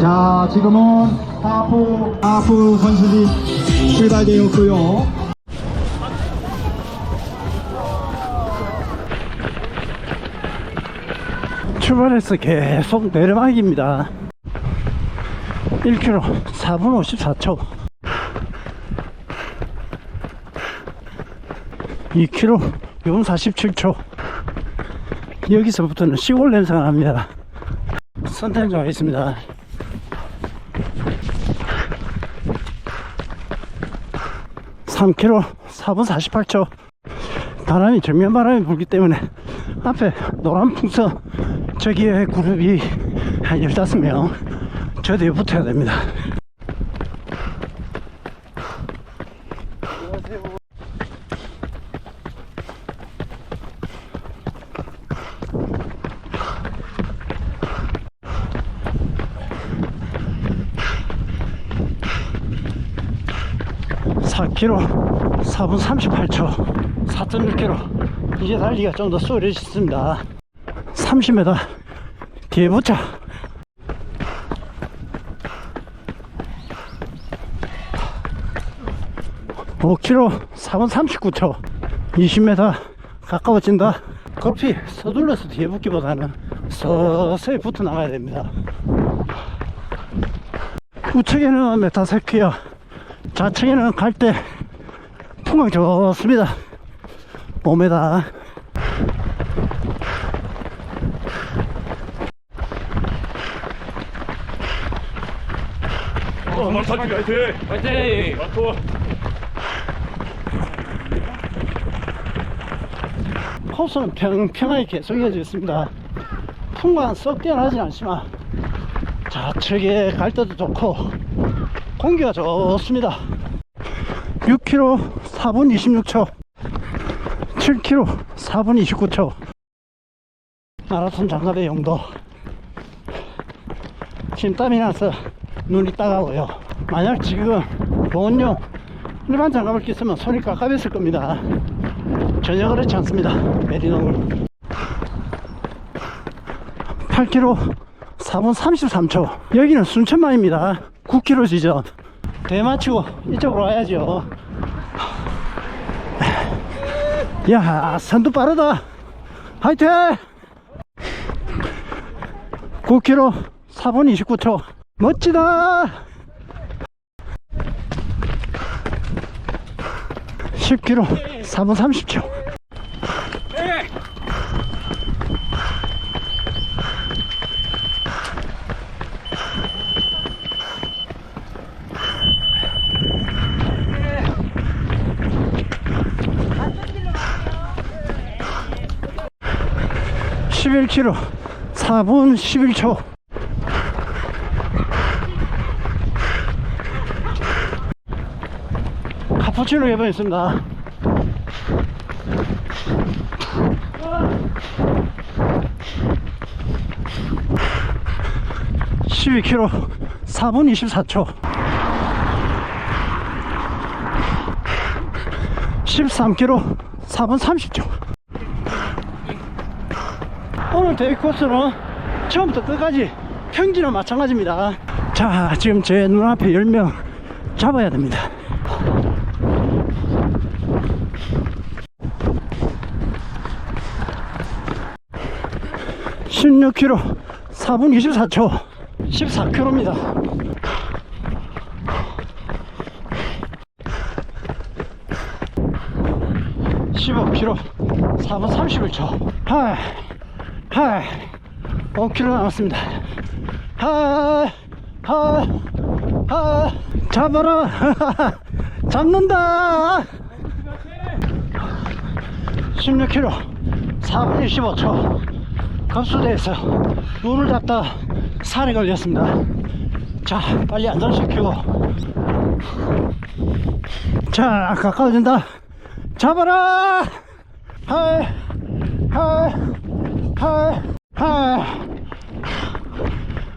자, 지금은 하프, 하프 선수들이 출발되었고요. 출발해서 계속 내려막입니다. 1km 4분 54초. 2km 6분 47초. 여기서부터는 시골 냄새가 납니다. 선탠장 있습니다. 삼 k m 4분 48초. 바람이 정면 바람이 불기 때문에 앞에 노란 풍선 저기에 그룹이 한 15명 저 뒤에 붙어야 됩니다 사 k m 4분 38초. 4.6km 이제 달리기가 좀 더 수월해졌습니다. 30m 뒤에 붙자. 5km 4분 39초. 20m 가까워진다. 급히 서둘러서 뒤에 붙기보다는 서서히 붙어 나가야 됩니다. 우측에는 메타세키야 좌측에는 갈 때 풍광 좋습니다 5m 어, 말타기 화이팅! 화이팅! 마토! 코스는 평평하게 계속 이어져 있습니다. 풍광 썩 뛰어나진 않지만 좌측에 갈 때도 좋고 공기가 좋습니다. 6km 4분 26초 7km 4분 29초 마라톤 장갑의 용도 지금 땀이 나서 눈이 따가워요 만약 지금 보온용 일반 장갑을 꼈으면 손이 깝깝했을 겁니다 전혀 그렇지 않습니다. 메리노물 8km 4분 33초. 여기는 순천만입니다. 9km 지점. 대마치고 이쪽으로 와야죠. 야, 선두 빠르다. 화이팅! 9km 4분 29초. 멋지다! 10km 4분 30초. 십일 k m 4분 11초. 카푸치노 예번했습니다. 12km 4분 24초 13km 4분 30초 오늘 데이 코스는 처음부터 끝까지 평지랑 마찬가지입니다. 자 지금 제 눈앞에 10명 잡아야 됩니다. 16km 4분 24초 14km입니다. (15 k m 4분 31초) 하 이 하이 5km 남았습니다 하이 잡아라 잡는다 16km 4분 25초 급수대에서 눈을 잡다 살에 걸렸습니다. 자, 빨리 안전시키고. 자, 가까워진다. 잡아라! 하이, 하이, 하이, 하이,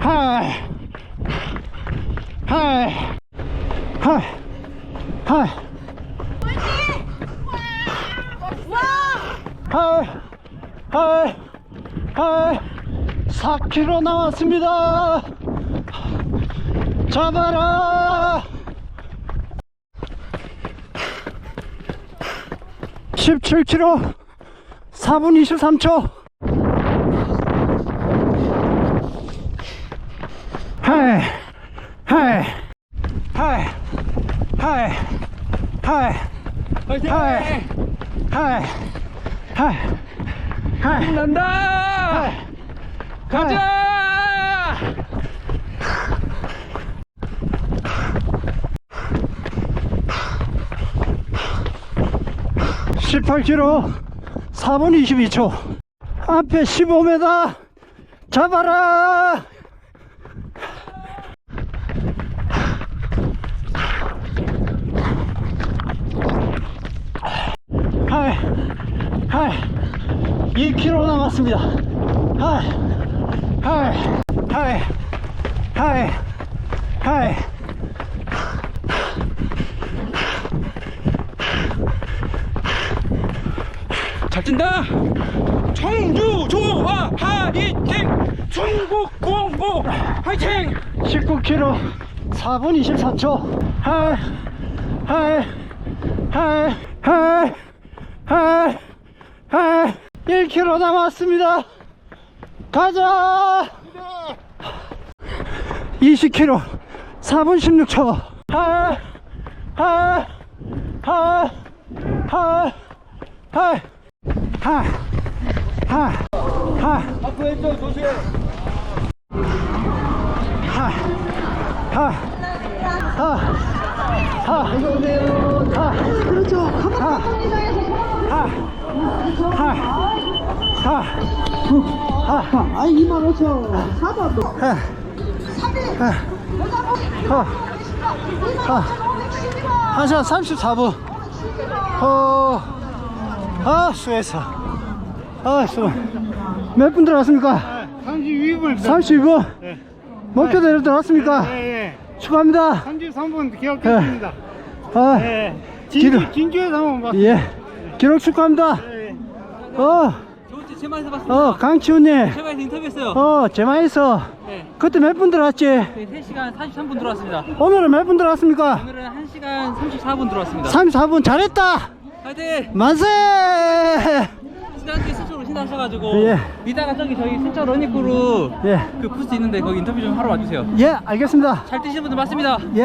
하이, 하이, 하이, 하이, 하이, 하이, 하이, 4km 9km 남았습니다. 잡아라. 17km 4분 23초. 하이, 하이, 하이, 하이, 하이, 하이, 하이, 하이, 하이. 난다! 가자! 18km 4분 22초. 앞에 15m 잡아라 하이 하이 2km 남았습니다 하이 하이 하이 하이 하이 잘 뛴다! 청주 조아 하이팅! 중국 공고 화이팅! 19km 4분 24초 하이 하이 하이 하이 아, 아, 1km 남았습니다. 가자! 20km 4분 16초. 아, 아, 아, 아, 아, 아, 아, 아. 앞으로 왼쪽 조심해. 아, 아, 아. 하, 하, 하, 하, 하, 그렇죠. 하, 하, 하, 하, 하, 아니 2만 5천 4번도 하, 하, 하, 하, 한 시간 34분. 어, 아, 수고했어. 아, 수고. 몇분 들어왔습니까? 32분 32분. 목표 대로 들어왔습니까? 예, 축하합니다. 33분 기억했습니다. 아, 예. 기록. 진주, 진주에서 한번 봤어요. 예. 기록 축하합니다. 예. 어, 저번 주 제마에서 봤습니다. 어, 강치훈님. 제마에서 인터뷰했어요. 어, 제마에서. 네. 그때 몇 분 들어왔지? 네, 3시간 43분 들어왔습니다. 오늘은 몇 분 들어왔습니까? 오늘은 1시간 34분 들어왔습니다. 34분 잘했다! 화이팅! 만세! 지난주에 순천 오신다 하셔가지고 예. 이따가 저기 저희 순천 러닝크루 예. 그 부스 있는데 거기 인터뷰 좀 하러 와주세요. 예, 알겠습니다. 잘 뛰시는 분들 맞습니다. 예.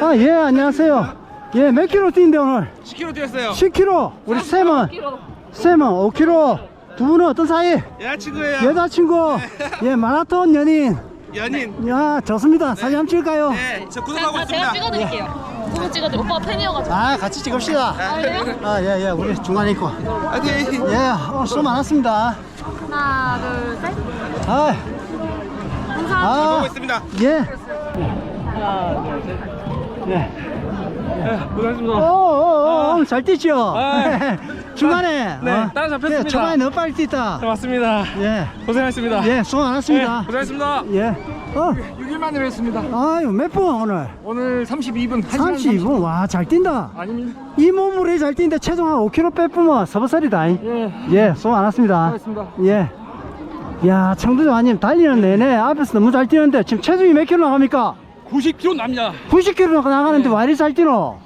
아, 예, 안녕하세요. 예, 몇 킬로 뛰는데 오늘? 10km 뛰었어요. 10킬로. 우리 쌤은? 쌤은 5킬로. 두 분은 어떤 사이? 여자친구예요. 여자친구. 예, 마라톤 연인. 연인. 야, 좋습니다. 사진 한번 찍을까요? 네, 저 구독하고 아, 제가 찍어드릴게요. 누구 찍어드려? 오빠 팬이어가지고. 아, 같이 찍읍시다. 아, 그래요? 아, 예, 예, 우리 중간에 있고. 화이팅! 예, 오늘 수고 많았습니다. 하나, 둘, 셋. 아, 감사합니다. 아, 보고 있습니다. 예. 예. 고생하셨습니다. 오, 오, 오, 오늘 잘 뛰죠? 아. 중간에. 네, 어, 따라 잡혔습니다. 예, 초반에 너무 빨리 뛰다. 맞습니다. 예. 고생하셨습니다. 예, 수고 많았습니다. 네, 고생하셨습니다. 예. 어, 6일 만에 뵀습니다. 아유, 몇 분 오늘? 오늘 32분. 32분. 와, 잘 뛴다. 아닙니다. 이 몸으로 이잘 뛰는데 체중 한 5kg 빼쁘면 서버살이다. 예. 예, 수고 많았습니다. 수고하셨습니다. 예. 야, 청두조 아님 달리는 내내 앞에서 너무 잘 뛰는데 지금 체중이 몇 킬로 나갑니까? 90km 남냐? 90kg 나가는데 왜 이리 잘 뛰노?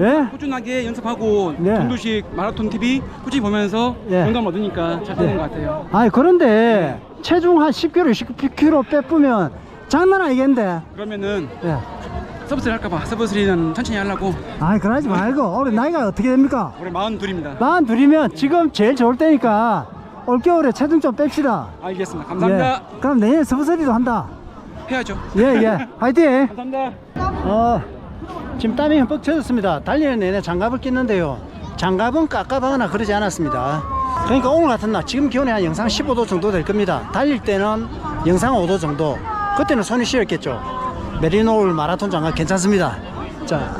예? 꾸준하게 연습하고 네. 정도씩 마라톤 TV 꾸준히 보면서 예. 영감 얻으니까 잘 되는 것 같아요. 아니, 그런데 체중 한 10kg, 19kg 빼쁘면 장난 아니겠는데? 그러면은 예. 서브스리 할까봐 서브스리는 천천히 하려고 아니, 그러지 말고. 올해 나이가 어떻게 됩니까? 올해 42입니다. 만 둘이면 지금 제일 좋을 때니까 올겨울에 체중 좀 뺍시다. 알겠습니다. 감사합니다. 예. 그럼 내년 서브서리도 한다. 해야죠. 예, 예. 화이팅! 감사합니다. 어, 지금 땀이 흠뻑 젖었습니다. 달리는 내내 장갑을 꼈는데요. 장갑은 깝깝하거나 그러지 않았습니다. 그러니까 오늘 같은 날, 지금 기온이 한 영상 15도 정도 될 겁니다. 달릴 때는 영상 5도 정도. 그때는 손이 시렸겠죠. 메리노울 마라톤 장갑 괜찮습니다. 자,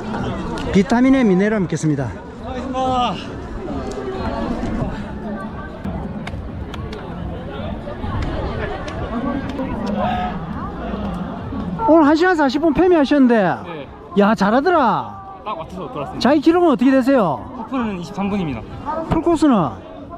비타민에 미네랄 먹겠습니다. 오늘 1시간 40분 패미하셨는데, 네. 야, 잘하더라. 딱 맞춰서 들어왔습니다. 자기 기록은 어떻게 되세요? 커플은 23분입니다. 풀코스는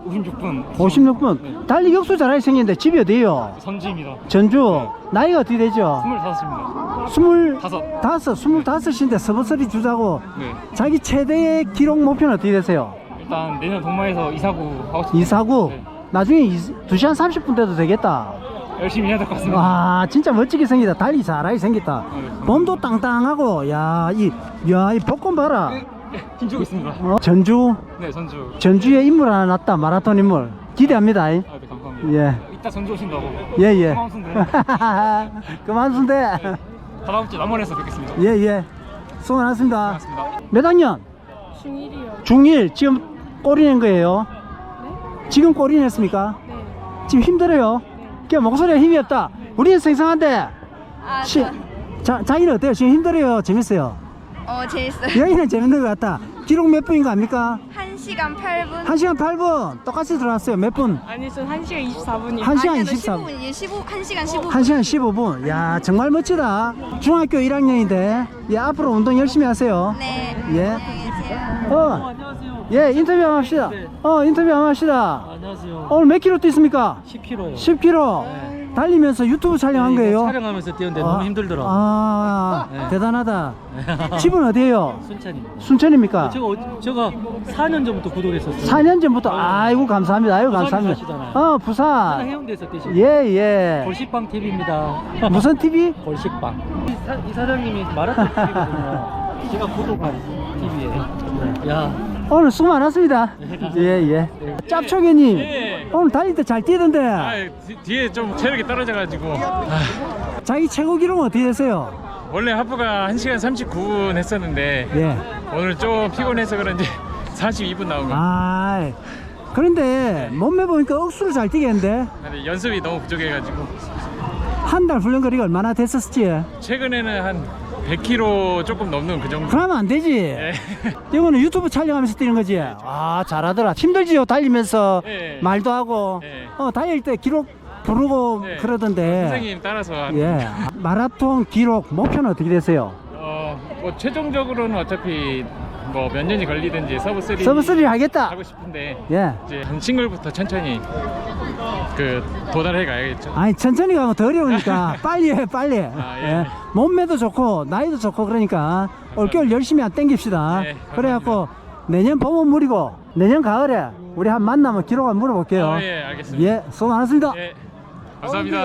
56분 56분. 달리기 역수 잘하게 생겼는데 집이 어디에요? 선지입니다. 전주. 나이가 어떻게 되죠? 25입니다. 스물 다섯. 다섯, 스물다섯인데 서버서리 주자고 네. 자기 최대의 기록 목표는 어떻게 되세요? 일단 내년 동마에서 이사구 하고 싶습니다. 이사구 네. 나중에 이, 2시간 30분 돼도 되겠다 열심히 해야 될 것 같습니다. 와 진짜 멋지게 생기다 달리 잘하게 생겼다 네. 몸도 땅땅하고 야이 야, 이 복권 봐라 힘주고 있습니다. 어? 전주 네, 전주. 전주에 인물 하나 났다 마라톤 인물 기대합니다 아, 네, 감사합니다. 예 이따 전주 오신다고. 예예 고마운 순대. 그만 순대 다다음 주 남원에서 뵙겠습니다. 예예 수고 많았습니다 고맙습니다. 몇 학년? 중1이요. 중1 지금 꼬리 낸 거예요 네? 지금 꼬리 냈습니까? 네. 지금 힘들어요 그냥 목소리에 힘이 없다 우리는 생생한데 아, 시, 자, 자기는 어때요? 지금 힘들어요? 재밌어요? 어, 재밌어요. 여기는 재밌는 것 같다 기록 몇 분인 거 압니까? 1시간 8분? 1시간 8분 똑같이 들어왔어요 몇 분? 아니, 전 1시간 24분이요. 1시간 24분 15분, 예, 15, 1시간 15분. 1시간 15분 야 정말 멋지다 중학교 1학년인데 예 앞으로 운동 열심히 하세요 네. 예. 안녕히 계세요. 어, 예 인터뷰 한번 합시다 어 인터뷰 한번 합시다 안녕하세요. 오늘 몇 킬로 뛰습니까? 10kg요. 10km 달리면서 유튜브 촬영한 거예요? 촬영하면서 뛰었는데 아, 너무 힘들더라고 요. 아, 네. 대단하다. 집은 어디에요? 순찬입니다. 순천입니까? 제가 어- 제가 4년 전부터 구독했었어요. 4년 전부터 아이고 감사합니다. 아이고 부산에 감사합니다. 사시잖아요. 어 하나 부산. 해운대에서 뛰시고 예 예. 골식빵 TV입니다. 무슨 TV? 골식빵. 이, 사, 이 사장님이 마라톤 TV거든요. 제가 구독한 TV에. 야, 오늘 수고 많았습니다. 예 예. 짭초개님 예. 오늘 달릴 때 잘 뛰던데 아, 뒤- 뒤에 좀 체력이 떨어져가지고 자기 최고 기록은 어떻게 되세요? 원래 하프가 1시간 39분 했었는데 예. 오늘 좀 피곤해서 그런지 42분 나온 거. 아 그런데 몸매 보니까 억수로 잘 뛰겠는데 근데 연습이 너무 부족해가지고 한 달 훈련 거리가 얼마나 됐었지? 최근에는 한 100km 조금 넘는 그 정도. 그러면 안 되지. 예. 이거는 유튜브 촬영하면서 뛰는 거지. 아 잘하더라. 힘들지요 달리면서 예. 말도 하고. 예. 어 달릴 때 기록 부르고 예. 그러던데. 선생님 따라서 한- 예. 마라톤 기록 목표는 어떻게 되세요? 어, 뭐 최종적으로는 어차피 뭐 몇 년이 걸리든지 서브 3 서브 3 하겠다. 하고 싶은데 예. 이제 한 싱글부터 천천히 그 도달해 가야겠죠. 아니 천천히 가면 더 어려우니까 빨리 해 빨리. 아, 예. 예. 몸매도 좋고 나이도 좋고 그러니까 올겨울 열심히 한 땡깁시다. 예. 그래갖고 내년 봄은 무리고 내년 가을에 우리 한 만나면 기록 한번 물어볼게요. 아, 예, 알겠습니다. 예, 수고 많았습니다. 예. 감사합니다.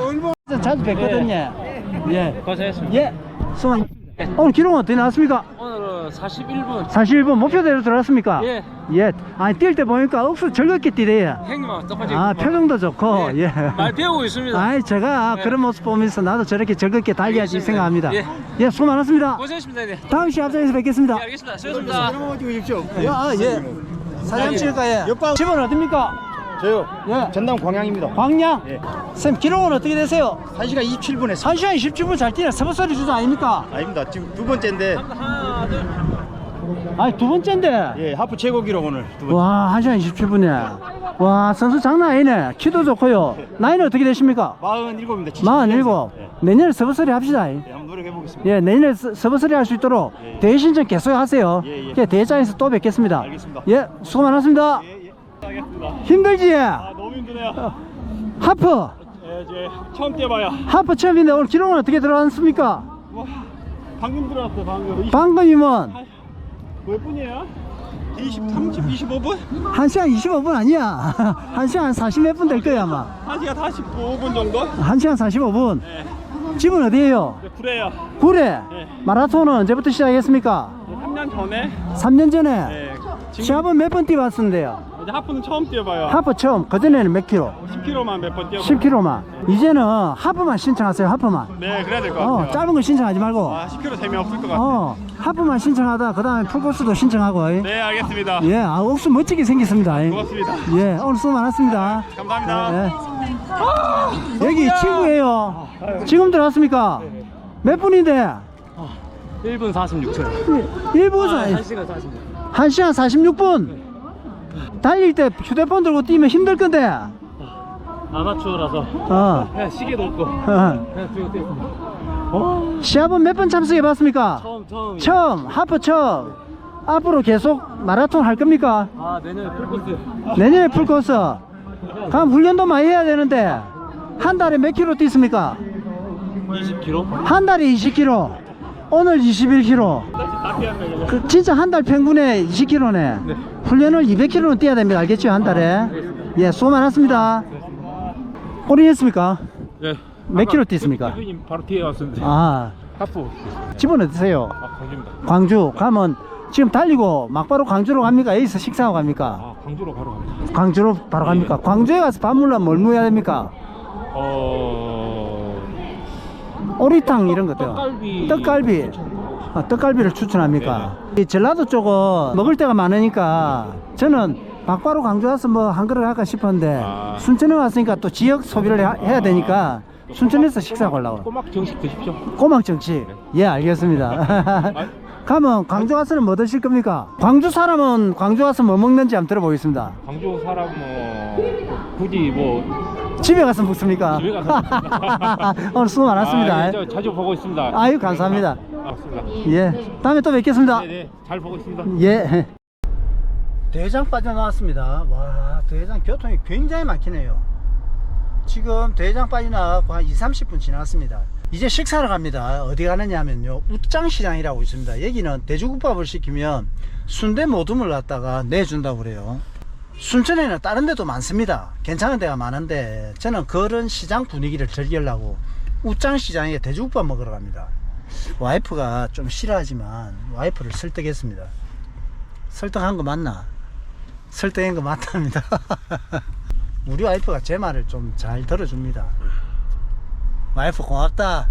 자주 뵙거든요. 예. 고생했습니다. 예. 수고 많 오늘 기록은 어떻게 나왔습니까? 오늘은 41분. 41분 목표대로 들어왔습니까? 예. 예. 아니, 뛸 때 보니까 억수 즐겁게 뛰래요. 형님하고 똑같이. 아, 표정도 좋고, 예. 말 배우고 있습니다. 아이, 제가 네. 그런 모습 보면서 나도 저렇게 즐겁게 달려야지 알겠습니다. 생각합니다. 예. 예, 수고 많았습니다. 고생했습니다. 네. 다음 시합장에서 뵙겠습니다. 예, 알겠습니다. 수고하셨습니다. 예, 아, 예. 사장 찍을까요? 집은 어딥니까? 저요. 예. 전남 광양입니다. 광양? 예. 쌤, 기록은 어떻게 되세요? 1시간 27분 했습니다. 1시간 27분 잘 뛰네. 서버서리 주자 아닙니까? 아닙니다. 지금 두 번째인데 아니, 두 번째인데. 예, 하프 최고 기록 오늘 두 번째. 와, 1시간 27분이야. 와, 선수 장난 아니네. 키도 좋고요. 나이는 어떻게 되십니까? 47입니다. 47. 예. 내년에 서버서리 합시다. 예, 한번 노력해 보겠습니다. 예, 내년에 서- 서버서리 할 수 있도록 예, 예. 대회 신청 계속 하세요. 예, 예. 예, 대회장에서 또 뵙겠습니다. 알겠습니다. 예, 수고 많았습니다. 예, 예. 알겠습니다. 힘들지? 아, 너무 힘드네요. 하프, 예, 이제 처음 뛰어봐요. 하프 처음인데 오늘 기록은 어떻게 들어왔습니까? 방금 들어왔어요, 방금. 방금이면 몇 분이에요? 20, 30, 25분? 1시간 25분 아니야. 1시간 40몇 분 될 거야, 아마. 1시간 45분 정도? 1시간 45분. 네. 집은 어디에요? 네, 그래요. 구례. 네. 마라톤은 언제부터 시작했습니까? 3년 전에 3년 전에. 네, 지금 시합은 몇 번 뛰어봤는데요? 이제 하프는 처음 뛰어봐요. 하프 처음. 그전에는 몇 킬로? 10km만 몇 번 뛰어봐요. 10킬로만. 이제는 하프만 신청하세요, 하프만. 네, 그래야 될 것 어, 같아요. 짧은 거 신청하지 말고. 아, 10km 재미없을 것 같아요. 어, 하프만 신청하다 그 다음에 풀코스도 신청하고. 네, 알겠습니다. 예, 아, 옥수 멋지게 생겼습니다. 고맙습니다. 예, 오늘 수고 많았습니다. 감사합니다. 예. 여기 친구예요. 지금 들어왔습니까? 몇 분인데? 1분 46초. 1분, 아, 아, 1시간 46분. 1시간 46분. 달릴 때 휴대폰 들고 뛰면 힘들 건데. 아마추어라서 어. 그냥 시계도 없고 어. 그냥 들고 뛰고. 시합은 몇 번 참석해 봤습니까? 처음 처음. 처음, 하프 처음. 앞으로 계속 마라톤 할 겁니까? 아 내년에 풀코스 내년에 풀코스. 그럼 훈련도 많이 해야 되는데 한 달에 몇 킬로 뛰습니까? 20km 한 달에 20km. 오늘 21km. 그 진짜 한 달 평균에 20km네. 훈련을 200km는 뛰어야 됩니다. 알겠죠? 한 달에. 예, 수고 많았습니다. 올인 했습니까? 예. 몇 킬로 뛰습니까? 대표님 바로 뒤에 왔었는데. 아, 하프. 집은 어디세요? 아, 광주입니다. 광주. 가면 지금 달리고 막바로 광주로 갑니까? 여기서 식사하고 갑니까? 아, 광주로 바로 갑니다. 광주로 바로 갑니까? 광주에 가서 밥 먹으려면 뭘 먹어야 됩니까? 어. 오리탕 이런 것들. 떡갈비. 떡갈비. 아, 떡갈비를 추천합니까? 이 전라도 쪽은 먹을 때가 많으니까 저는 막바로 광주 와서 뭐 한 그릇 할까 싶었는데 아. 순천에 왔으니까 또 지역 소비를 해- 해야 되니까 순천에서 식사 가려고. 꼬막 정식 드십시오. 꼬막 정치. 예, 알겠습니다. 가면 광주 와서는 뭐 드실 겁니까? 광주 사람은 광주 와서 뭐 먹는지 한번 들어보겠습니다. 광주 사람 뭐 굳이 뭐 집에 가서 먹습니까? 집에 가서 먹습니다. 오늘 수고 많았습니다. 아, 예, 저 자주 보고 있습니다. 아유, 감사합니다. 맞습니다. 예. 다음에 또 뵙겠습니다. 네, 네. 잘 보고 있습니다. 예. 대장 빠져나왔습니다. 와, 대장 교통이 굉장히 막히네요. 지금 대장 빠져나가고 한 2, 30분 지났습니다. 이제 식사를 갑니다. 어디 가느냐 하면요. 웃장시장이라고 있습니다. 여기는 돼지국밥을 시키면 순대 모둠을 갖다가 내준다고 그래요. 순천에는 다른 데도 많습니다. 괜찮은 데가 많은데 저는 그런 시장 분위기를 즐기려고 웃장시장에 돼지국밥 먹으러 갑니다. 와이프가 좀 싫어하지만 와이프를 설득했습니다. 설득한 거 맞나? 설득한 거 맞답니다. 우리 와이프가 제 말을 좀 잘 들어줍니다. 와이프 고맙다.